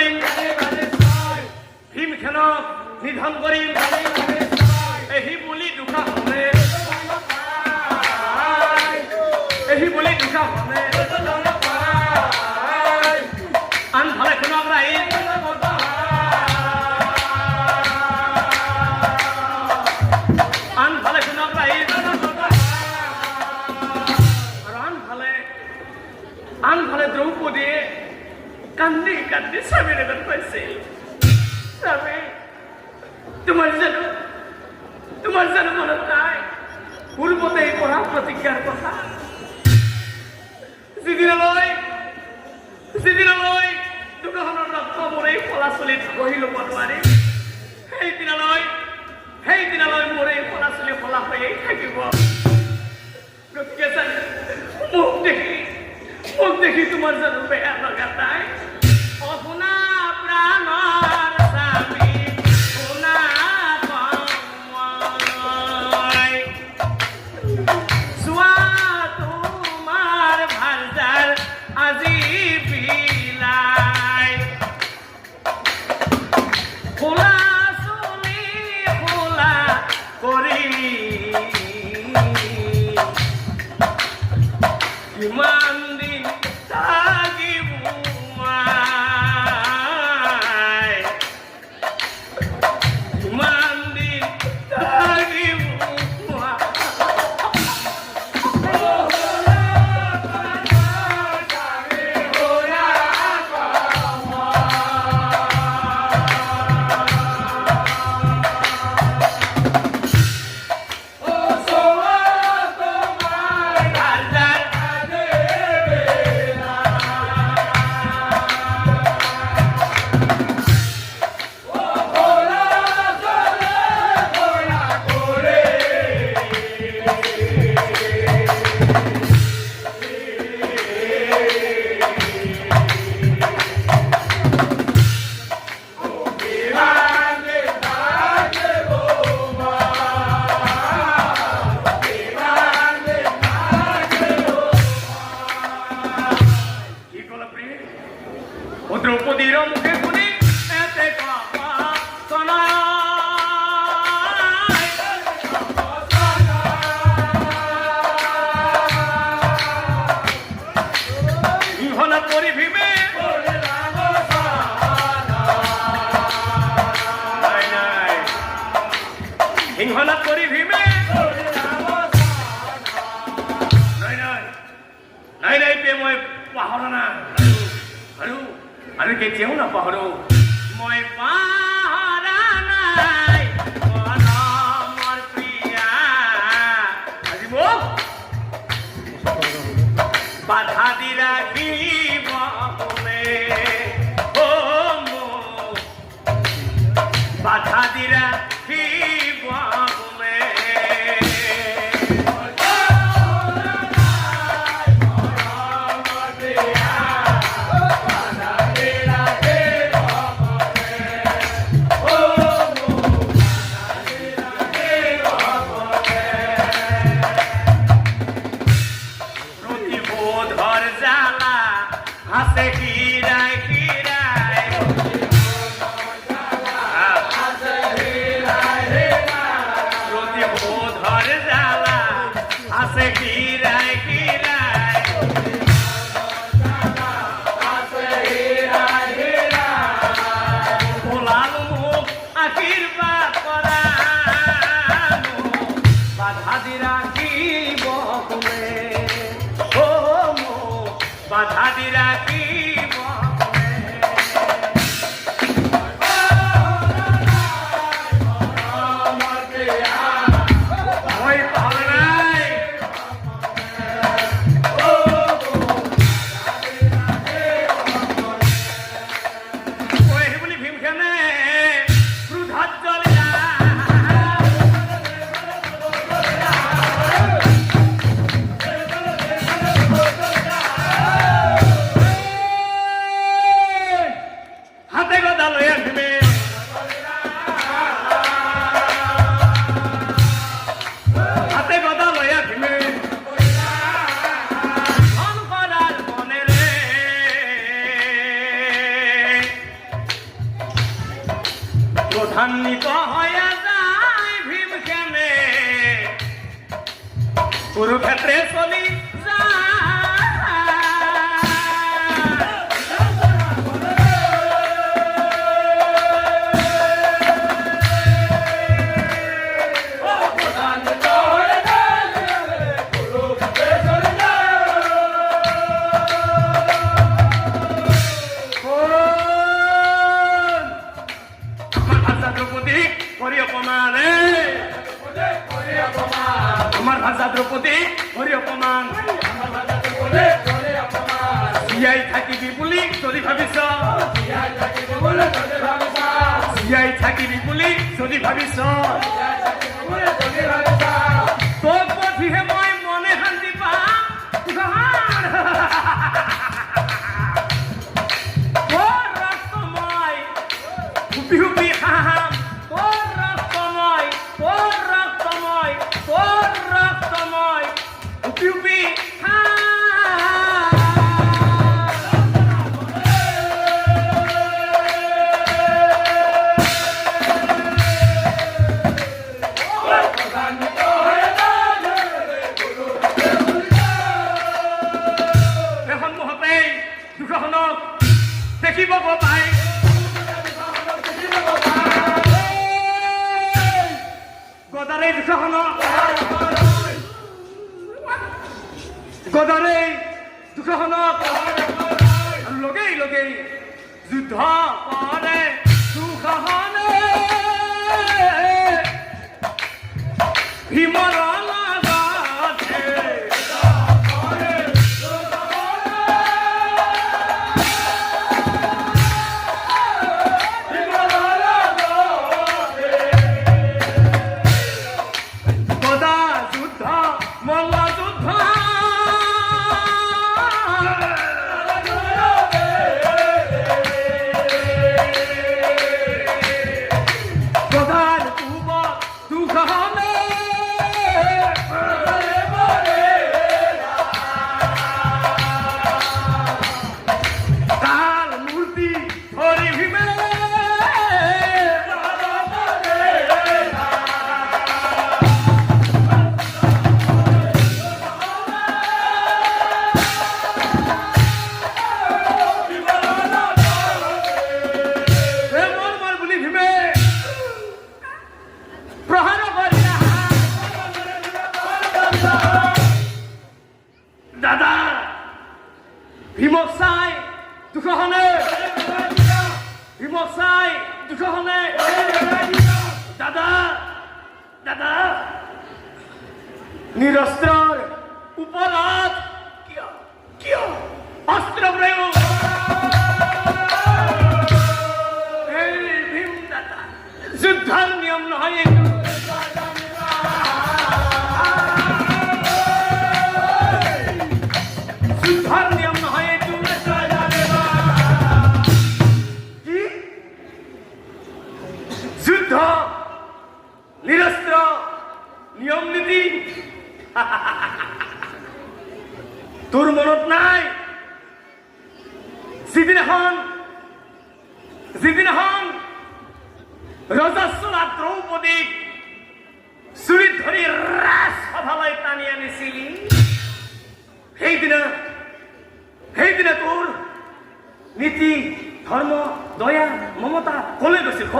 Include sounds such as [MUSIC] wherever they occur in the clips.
নিধন ভীম খেলক নিধন কৰিম এহি বুলি দুখা হ'লে। এহি বুলি দুখা হ'লে। কান্দি কান্দি স্বামীৰ আগত কৈছিল স্বামী তোমাৰ জানো তোমাৰ জানো মনত নাই পূৰ্বতে এই কৰা প্ৰতিজ্ঞাৰ কথা। যিদিনালৈ দোকানৰ ৰক্ত মোৰ এই ফলাচলিত বহি ল'ব নোৱাৰি সেইদিনালৈ সেইদিনালৈ মোৰ এই ফলাচলি ফলা হৈয়ে থাকিব। গতিকে মোক দেখি মোক দেখি তোমাৰ জানো বেয়া লগা নাই। বাধা দিলা কি মনে। ও বাধা দিলা se vi Por uma é três, জিয়াই থাকিবি বুলি যদি ভাবিছ। জিয়াই থাকিবি বুলি যদি ভাবিছ। জিয়াই থাকিবি বুলি যদি ভাবিছ তোক বুঝিহে Savannah. নীতি ধর্ম দয়া মমতা কলে বেশি খ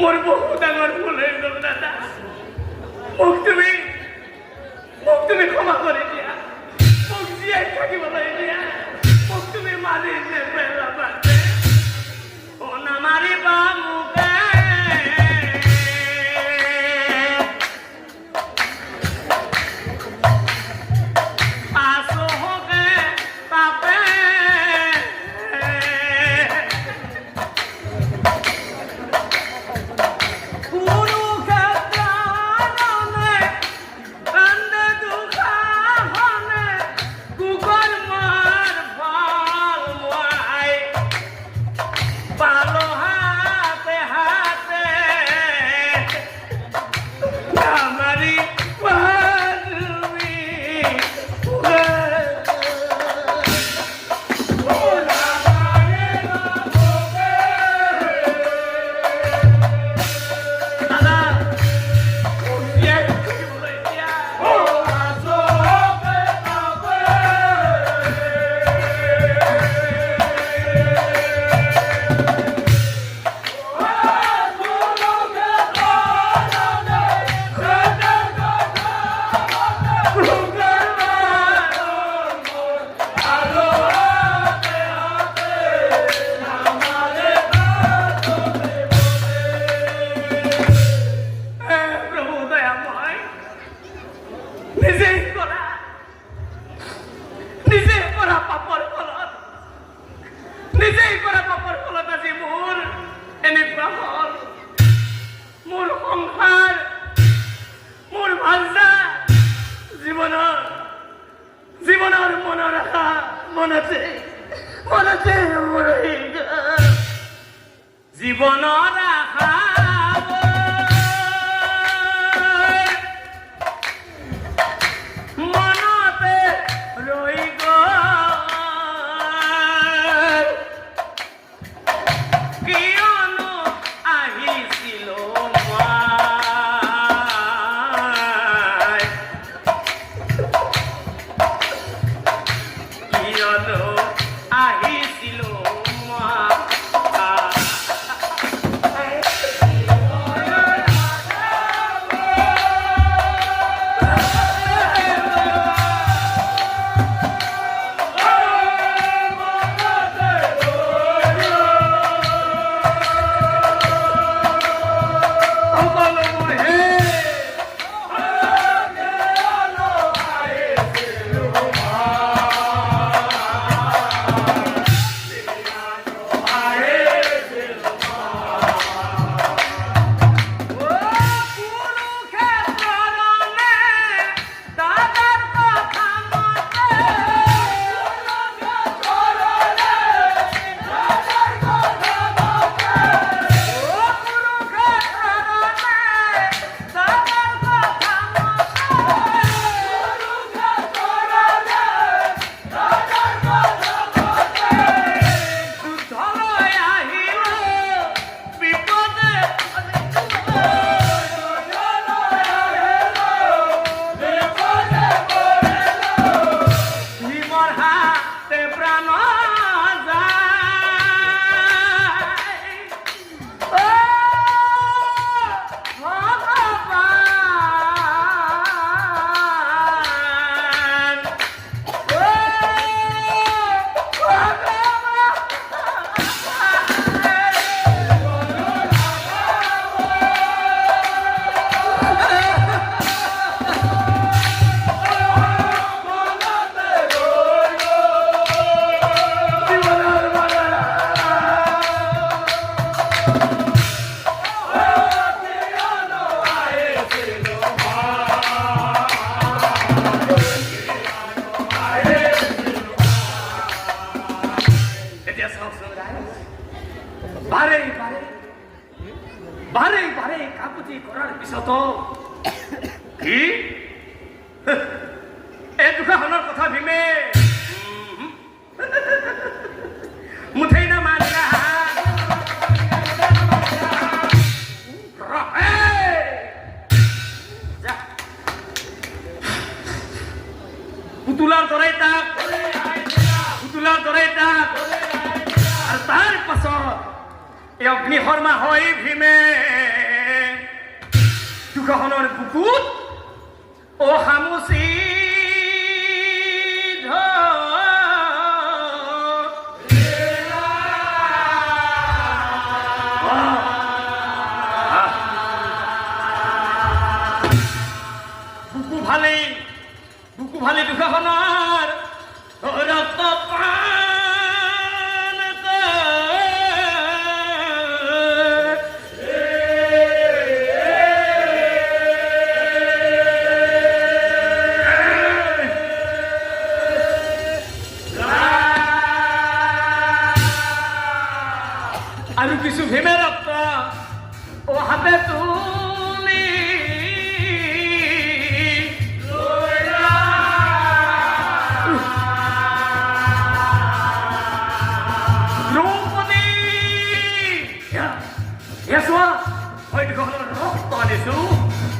মোৰ বহুত ডাঙৰ ভুল হৈ গ'ল দাদা। মোক তুমি মোক তুমি ক্ষমা করে দিয়া। মোক জীয়াই থাকিবলৈ জীবন আছে বারে বারে বারে বারে কাকুতি করার পিছত কি? [LAUGHS] এই কথা ভীমে। [LAUGHS] মুঠেই না মাৰিলা পুতলাৰ দৰাই তাক। এই অগ্নিশৰ্মা হয় ভীমে। দুশাসনৰ বুকুত অ সামুচি কিছু ভীমে ৰক্ত ও হাতে তুলি। ৰক্ত আনিছো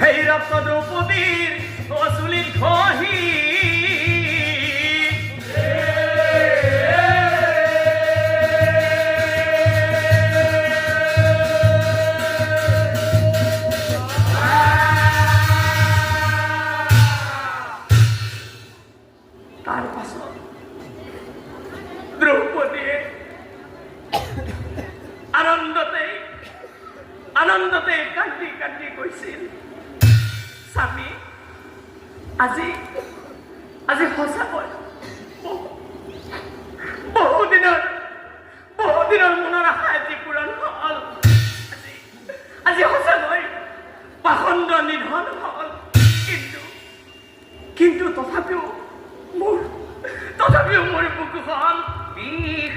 সেই অ চুলিত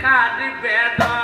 বিষাদ বেদনাত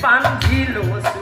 bandilos.